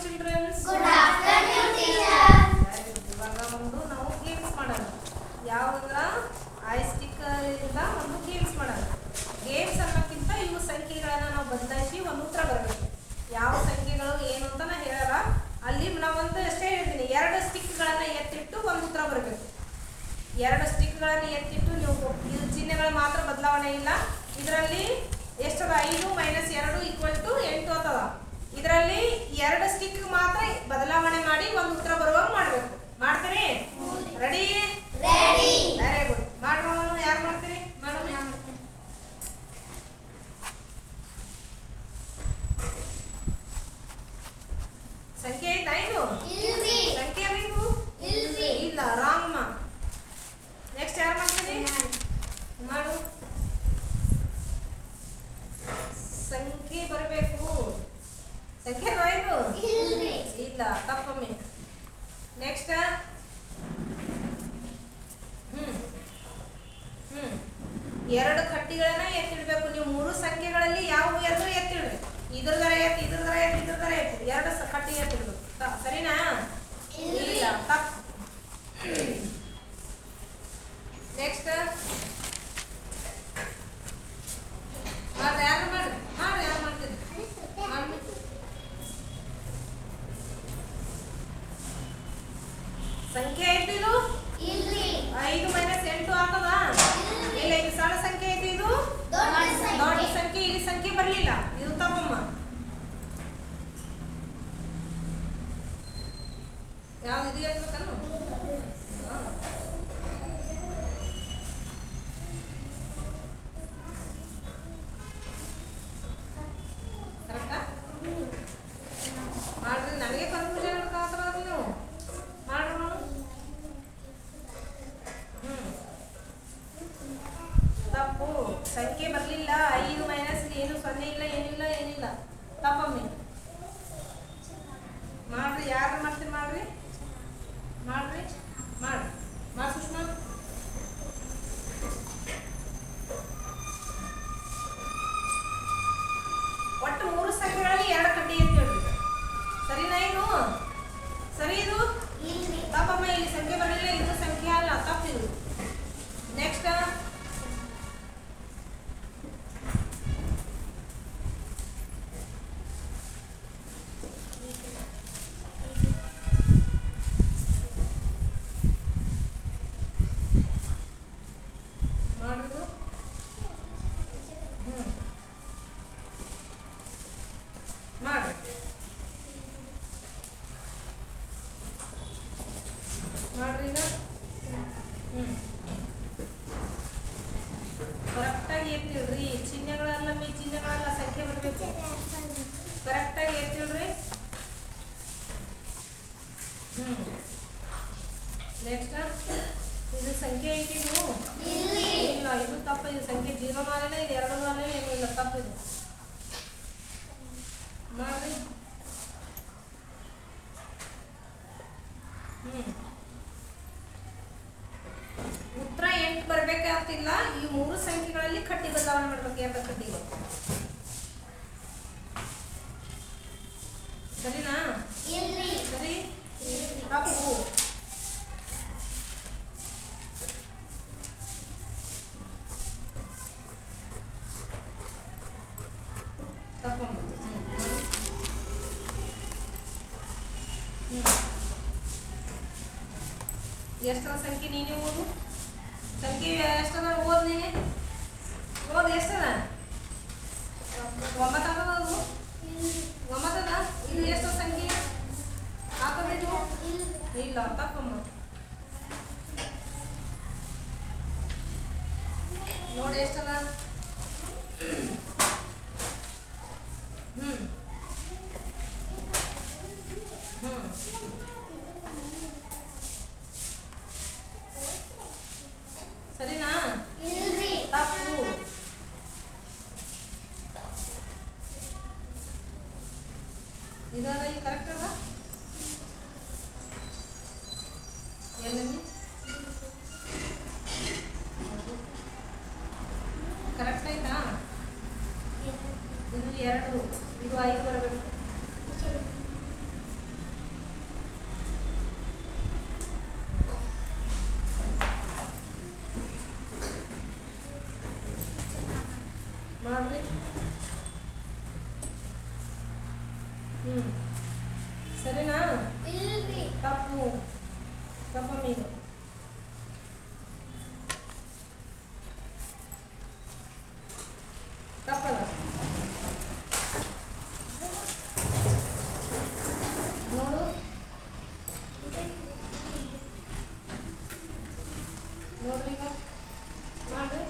Good afternoon, teacher. ಇವಾಗ ಒಂದು ನಾವು ಗೇಮ್ಸ್ ಮಾಡೋಣ. ಯಾವಾಗ? ಐ ಸ್ಟಿಕ್ಕರ್ ಇಂದ ಒಂದು ಗೇಮ್ಸ್ ಮಾಡೋಣ. ಗೇಮ್ಸ್ ಅನ್ನೋಕ್ಕಿಂತ ಇವು ಸಂಖ್ಯೆಗಳನ್ನ ನಾವು ಬದಲಾಯಿಸಿ ಒಂದು ಉತ್ತರ ಬರಬೇಕು. ಯಾವ ಸಂಖ್ಯೆಗಳು ಏನು ಅಂತ ನಾ ಹೇಳಲ್ಲ. ಅಲ್ಲಿ ನಾವು ಒಂದು ಅಷ್ಟೇ ಹೇಳ್ತೀನಿ. ಎರಡು ಸ್ಟಿಕ್ಗಳನ್ನ ಎತ್ತಿಟ್ಟು ಒಂದು ಉತ್ತರ ಬರಬೇಕು. ಎರಡು ಸ್ಟಿಕ್ಗಳನ್ನು ಎತ್ತಿಟ್ಟು ನೀವು ಇದು ಚಿಹ್ನೆಗಳು ಮಾತ್ರ ಬದಲಾವಣೆ ಇಲ್ಲ. ಇದರಲ್ಲಿ ಎಷ್ಟದ? ಐದು ಮೈನಸ್ ಎರಡು ಈಕ್ವಲ್ ಟು ಎಂಟು ಅಂತದ ಇದರಲ್ಲಿ ಎರಡು ಸ್ಟಿಕ್ ಮಾತ್ರ ಬದಲಾವಣೆ ಮಾಡಿ ಒಂದು ಉತ್ತರ ಬರುವಾಗ ಮಾಡಬೇಕು. ಮಾಡ್ತೀರಿ? ರೆಡಿ ರೆಡಿ ವೆರಿ ಗುಡ್ ಮಾಡೋಣ ಯಾರು ಮಾಡ್ತೀರಿ? ಮಾಡೋಣ ಸಂಖ್ಯೆ ಐತಾ ಇದು Ilvi. ಸಂಖ್ಯೆ ಬೇಕು Ilvi. ಇಲ್ಲ ರಾಂಗ್ ನೆಕ್ಸ್ಟ್ ಯಾರು ಮಾಡ್ತೀರಿ ಮಾಡು ಸಂಖ್ಯೆ ಬರಬೇಕು ಸಂಖ್ಯೆ ಇದು Ilvi. ಇಲ್ಲ ತಪ್ಪೊಮ್ಮೆ ನೆಕ್ಸ್ಟ್ ಹ್ಮ್ ಹ್ಮ್ ಎರಡು ಕಟ್ಟಿಗಳನ್ನ ಎತ್ತಿಡ್ಬೇಕು. ನೀವು ಮೂರು ಸಂಖ್ಯೆಗಳಲ್ಲಿ ಯಾವ ಎರಡು ಎತ್ತಿಡ್ರಿ ಇದ್ರ ದರ ಎತ್ತಿ, ಇದ್ರ ದರ ಎತ್ತಿ, ಇದ್ರ ದರ ಎತ್ತಿ. ಎರಡು ಕಟ್ಟಿ ಎತ್ತಿಡ್ಬೇಕು. ಸರಿನಾ? ಇಲ್ಲ, ತಪ್ಪು. ನೆಕ್ಸ್ಟ್ ಸಂಖ್ಯೆ come. ಇದು ಸಂಖ್ಯೆ ಐತಿ ಇದು? Ilvi. ಇಲ್ಲ ಇದು ತಪ್ಪು ಇದು ಸಂಖ್ಯೆ ಜೀರೋ ಮಾಲಿಲ್ಲ ಇದು ಎರಡು ಮಾಲಿಲ್ಲ ಏನು ಇಲ್ಲ ತಪ್ಪು ಇದು. ಮಾಡ್ರಿ ಹ್ಮ್. ಉತ್ತರ ಎಂಟು ಬರ್ಬೇಕಾಗ್ತಿಲ್ಲ. ಈ ಮೂರು ಸಂಖ್ಯೆಗಳಲ್ಲಿ ಕಟ್ಟಿ ಬದಲಾವಣೆ ಮಾಡ್ಬೇಕು ಎರಡು ಕಟ್ಟಿಗೆ ಸರಿನಾ? ಎಷ್ಟದ ಸಂಖ್ಯೆ ನೀನೇ ಓದು? ಸಂಖ್ಯೆ ಎಷ್ಟದ ಓದ್ ನೀನೆ? ಓದ್ ಎಷ್ಟದ ಒಂಬತ್ತದ ಅದು ಒಂಬತ್ತದ ಇದು ಎಷ್ಟು ಸಂಖ್ಯೆ? ಹಾಕೋದಿದ್ದು ಇಲ್ಲ, ತಪ್ಪಮ್ಮ. ನೋಡಿ ಎಷ್ಟದ ಹ್ಮ್ ಹ್ಮ್ ಸರಿನಾ Ilvi. ತಪ್ಪು ಇದಾದ ಈ ಕರೆಕ್ಟ್ ಅದ ಎಲ್ಲಿ ಕರೆಕ್ಟ್ ಆಯ್ತಾ ಇದು ಎರಡು ಇದು ಐದು ಬರಬೇಕು ಹ್ಞೂ ಸರಿನಾ? ಇಲ್ರಿ. ತಪ್ಪು. ತಪ್ಪ ಮೀನು ತಪ್ಪದ ನೋಡು ನೋಡ್ರಿ ಈಗ ಮಾಡ್ರಿ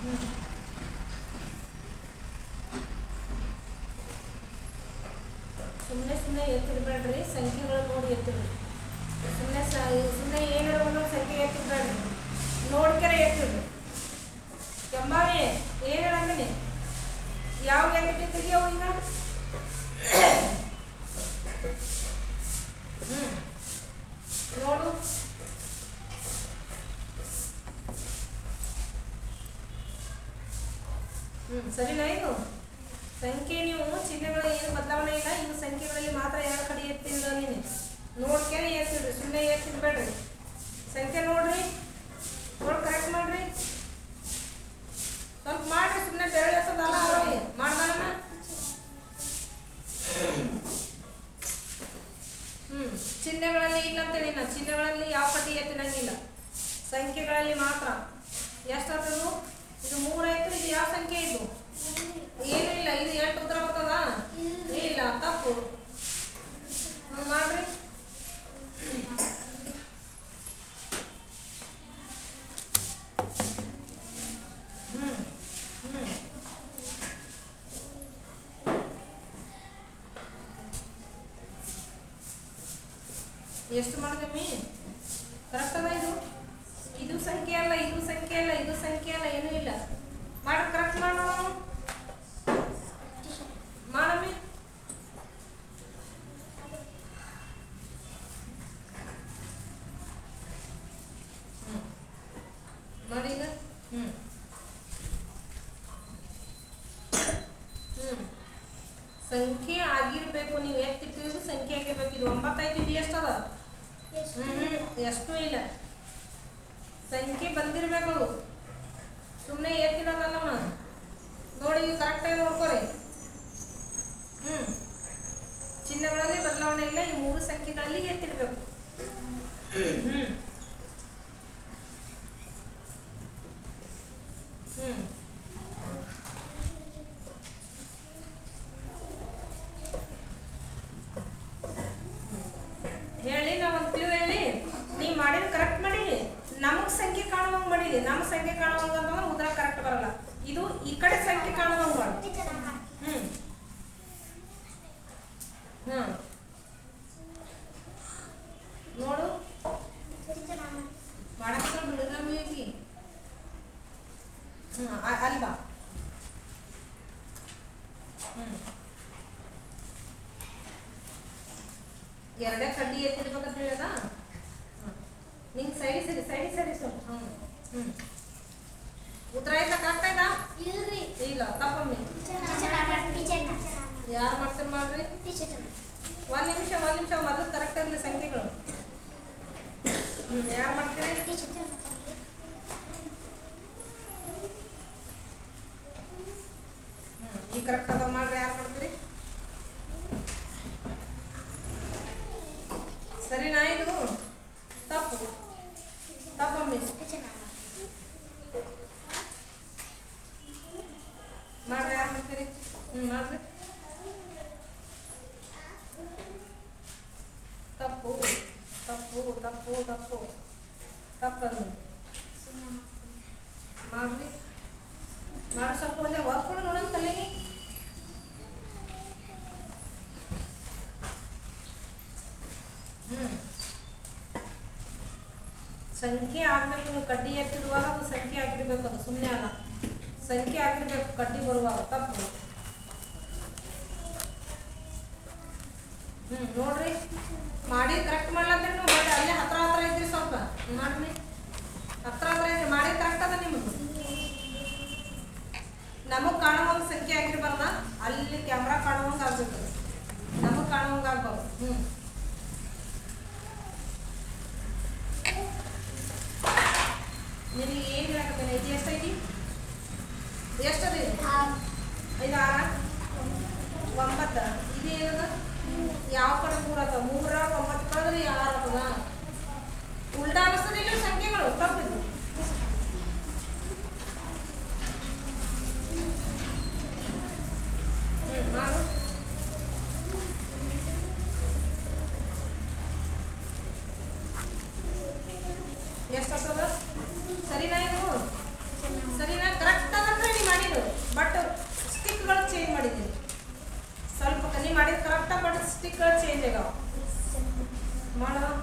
ಹ್ಞೂ ಸುಮ್ಮನೆ ಸುಮ್ಮನೆ ಎತ್ತಿಡ್ಬೇಡ್ರಿ ಸಂಖ್ಯೆಗಳು ನೋಡಿ ಎತ್ತಿಡ್ರಿ ಸುಮ್ಮನೆ ಸುಮ್ಮನೆ ಏನು ಇಡಬೇಕು ಸಂಖ್ಯೆ ಎತ್ತಿಡ್ಬೇಡ್ರಿ ನೋಡ್ಕರೆ ಎತ್ತಿಡ್ರಿ ಕೆಂಬಾವಿ ಏನು ಹೇಳಂಗಿನಿ ಯಾವ ಗ್ಯಾರಂಟಿ ತೆಗಿಯವು ಈಗ ಹ್ಞೂ ನೋಡು ಹ್ಞೂ ಸರಿನಾ ಇದು ಸಂಖ್ಯೆ ನೀವು ಚಿಹ್ನೆಗಳು ಏನು ಬದಲಾವಣೆ ಇಲ್ಲ ಇವು ಸಂಖ್ಯೆಗಳಲ್ಲಿ ಮಾತ್ರ ಎರಡು ಕಡೆ ಎತ್ತಿಲ್ಲ ನೀನು ನೋಡ್ಕೇನೆ ಎತ್ತಿಡ್ರಿ ಸುಮ್ಮನೆ ಎತ್ತಿಡ್ಬೇಡ್ರಿ ಸಂಖ್ಯೆ ನೋಡ್ರಿ ನೋಡಿ ಕರೆಕ್ಟ್ ಮಾಡ್ರಿ ಸ್ವಲ್ಪ ಮಾಡ್ರಿ ಸುಮ್ಮನೆ ಬೆರಳು ಎತ್ತದಲ್ಲ ಅರೋಗಿ ಮಾಡ್ದಾನ ಹ್ಞೂ ಚಿಹ್ನೆಗಳಲ್ಲಿ ಇಲ್ಲ ಅಂತೇಳಿ ನಾ ಚಿಹ್ನೆಗಳಲ್ಲಿ ಯಾವ ಕಡೆ ಎತ್ತಿನಂಗಿಲ್ಲ ಸಂಖ್ಯೆಗಳಲ್ಲಿ ಮಾತ್ರ ಎಷ್ಟಾಗ್ತದು ಇದು ಮೂರಾಯ್ತು ಇದು ಯಾವ ಸಂಖ್ಯೆ ಇದು ಏನೂ ಇಲ್ಲ ಇದು ಎಂಟು ಉತ್ತರ ಬರ್ತದ ಇಲ್ಲ ತಪ್ಪು ಹ್ಞೂ ಮಾಡ್ರಿ ಹ್ಞೂ ಹ್ಞೂ ಎಷ್ಟು ಮಾಡಿದಮ್ಮಿ ಕರೆಕ್ಟ್ ಅದ ಇದು? ಇದು ಸಂಖ್ಯೆ ಅಲ್ಲ, ಇದು ಸಂಖ್ಯೆ ಅಲ್ಲ, ಇದು ಸಂಖ್ಯೆ ಅಲ್ಲ, ಏನೂ ಇಲ್ಲ. ಮಾಡ ಕರೆಕ್ಟ್ ಮಾಡ. ಮಾಡಮ್ಮಿ. ಮಾಡಿ ಈಗ. ಹ್ಞೂ ಸಂಖ್ಯೆ ಆಗಿರ್ಬೇಕು, ನೀವು ಎತ್ತಿಟ್ಟಿರೋದು ಸಂಖ್ಯೆ ಆಗಿರ್ಬೇಕು. ಇದು ಒಂಬತ್ತೈದು ಇದು ಎಷ್ಟದ ಹ್ಮ್ ಎಷ್ಟು ಇಲ್ಲ. ಸಂಖ್ಯೆ ಬಂದಿರ್ಬೇಕು ಅದು ಸುಮ್ಮನೆ ಎತ್ತಿರೋದಲ್ಲಮ್ಮ ನೋಡಿ ಕರೆಕ್ಟಾಗಿ ನೋಡ್ಕೊರಿ. ಹ್ಞೂ ಚಿಹ್ನೆಗಳಲ್ಲಿ ಬದಲಾವಣೆ ಇಲ್ಲ, ಈ ಮೂರು ಸಂಖ್ಯೆಗಳಲ್ಲಿ ಎತ್ತಿಡ್ಬೇಕು ಹ್ಞೂ ಹ್ಞೂ ಹೇಳಿ ನಾ ಒಂದು ಕ್ಲೂ ಹೇಳಿ ನೀವು ಮಾಡಿದ ಕರೆಕ್ಟ್ ಮಾಡಿರಿ ನಮಗೆ ಸಂಖ್ಯೆ ಕಾಣುವಂಗೆ ಮಾಡಿರಿ ನಮ್ಮ ಸಂಖ್ಯೆ ಕಾಣುವಂಗೆ ಅಂತಂದ್ರೆ ಉತ್ತರ ಕರೆಕ್ಟ್ ಬರಲ್ಲ ಇದು ಈ ಕಡೆ ಸಂಖ್ಯೆ ಕಾಣುವಂಗೆ ಹ್ಮ್. ಹ್ಞೂ ನೋಡು. ಮಾಡಕ್ಕೆ ಹ್ಞೂ ಅಲ್ಲಿ ಹ್ಮ್. ಹ್ಞೂ ಎರಡೇ ಕಡ್ಡಿ ಎತ್ತಿರ್ಬೇಕಂತ ಹೇಳ್ದ? ನಿಂಗೆ ಸೈಡ್ ಸರಿ ಸೈಡ್ ಸರಿ ಸ್ವಲ್ಪ ಹ್ಞೂ ಹ್ಞೂ ಉತ್ತರ ಆಯ್ತಾ ಕರೆಕ್ಟ್ ಆಯ್ತಾ ಇಲ್ರಿ ಇಲ್ಲ ತಪ್ಪಮ್ಮಿ ಯಾರು ಮಾಡ್ತಾರೆ ಮಾಡ್ರಿ ಒಂದು ನಿಮಿಷ ಒಂದು ನಿಮಿಷ ಮೊದಲು ಕರೆಕ್ಟ್ ಆಗಲಿ ಸಂಖ್ಯೆಗಳು ಹ್ಞೂ ಯಾರು ಮಾಡ್ತೀರಿ ಹ್ಞೂ ಈ ಕರೆಕ್ಟ್ ಅದ ಮಾಡ್ರಿ ಯಾರು ಮಾಡ್ತೀರಿ ಸರಿನಾ ಇದು ತಪ್ಪು ತಪ್ಪಮ್ಮಿ ಮಾಡ್ರಿ ಯಾರು ಮಾಡ್ತೀರಿ ಹ್ಞೂ ಮಾಡ್ರಿ ತಪ್ಪು ತಪ್ಪು ತಪ್ಪು ತಪ್ಪು ತಪ್ಪನ್ನು ಮಾಡ್ರಿ ಮಾಡಿ ಸ್ವಲ್ಪ ಒಂದೇ ಒಪ್ಕೊಂಡು ನೋಡೋಣ ತಲೆಗೆ ಸಂಖ್ಯೆ ಆಗ್ಬೇಕು ನೀವು ಕಡ್ಡಿ ಎತ್ತಿರುವಾಗ ಸಂಖ್ಯೆ ಆಗಿರ್ಬೇಕು ಅದು ಸುಮ್ಮನೆ ಅಲ್ಲ. ಸಂಖ್ಯೆ ಆಗಿರ್ಬೇಕು, ಕಡ್ಡಿ ಬರುವಾಗ ತಪ್ಪು. ಹ್ಞೂ ನೋಡ್ರಿ. ಮಾಡಿ ಕರೆಕ್ಟ್ ಮಾಡ್ಲಂದ್ರೆ ನೀವು. ಬಟ್ ಅಲ್ಲೇ ಹತ್ರ ಹತ್ರ ಇದ್ರಿ ಸ್ವಲ್ಪ. ಮಾಡ್ರಿ. ಹತ್ರ ಹತ್ರ ಇದ್ರಿ. ಮಾಡಿ ಕರೆಕ್ಟ್ ಅದ ನಿಮ್ಮದು ನಮಗೆ ಕಾಣುವಂಗೆ ಸಂಖ್ಯೆ ಆಗಿರ್ಬಾರ್ದ. ಅಲ್ಲಿ ಕ್ಯಾಮ್ರಾ ಕಾಣುವಂಗೆ ಆಗ್ಬೇಕು. ನಮಗೆ ಕಾಣುವಂಗೆ ಆಗ್ಬಾರ್ದು. ಹ್ಞೂ ನಿನಗೆ ಏನು ಹೇಳಕತ್ತೇನೆ ಇದು ಎಷ್ಟೈತಿ ಎಷ್ಟದ ಇದು ಐದು ಆರ ಒಂಬತ್ತು ಇದು ಇದು ಏನದ ಯಾವ ಕಡೆ ಮೂರು ಅದ ಮೂರ ಒಂಬತ್ತು ಕಳೆದ್ರೆ ಯಾರು ಅದ ಉಲ್ಟಾ ಅನಿಸ್ತದಿಲ್ಲ ಸಂಖ್ಯೆಗಳು ತಪ್ಪಿದ್ದು ಹ್ಮ್, ಮಾಡು ಎಷ್ಟಾಗ್ತದ ಸರಿನಾ ಇದು ಸರಿನಾ ಕರೆಕ್ಟ್ ಅಂದ್ರೆ ನೀವು ಮಾಡಿದ್ದು ಬಟ್ ಸ್ಟಿಕ್ಗಳು ಚೇಂಜ್ ಮಾಡಿದ್ದೀನಿ ಸ್ವಲ್ಪ ಕಮ್ಮಿ ಮಾಡಿದ್ದು ಕರೆಕ್ಟ್ ಬಟ್ ಸ್ಟಿಕ್ಗಳು ಚೇಂಜ್ ಆಗ್ಯಾವ ಮಾಡೋ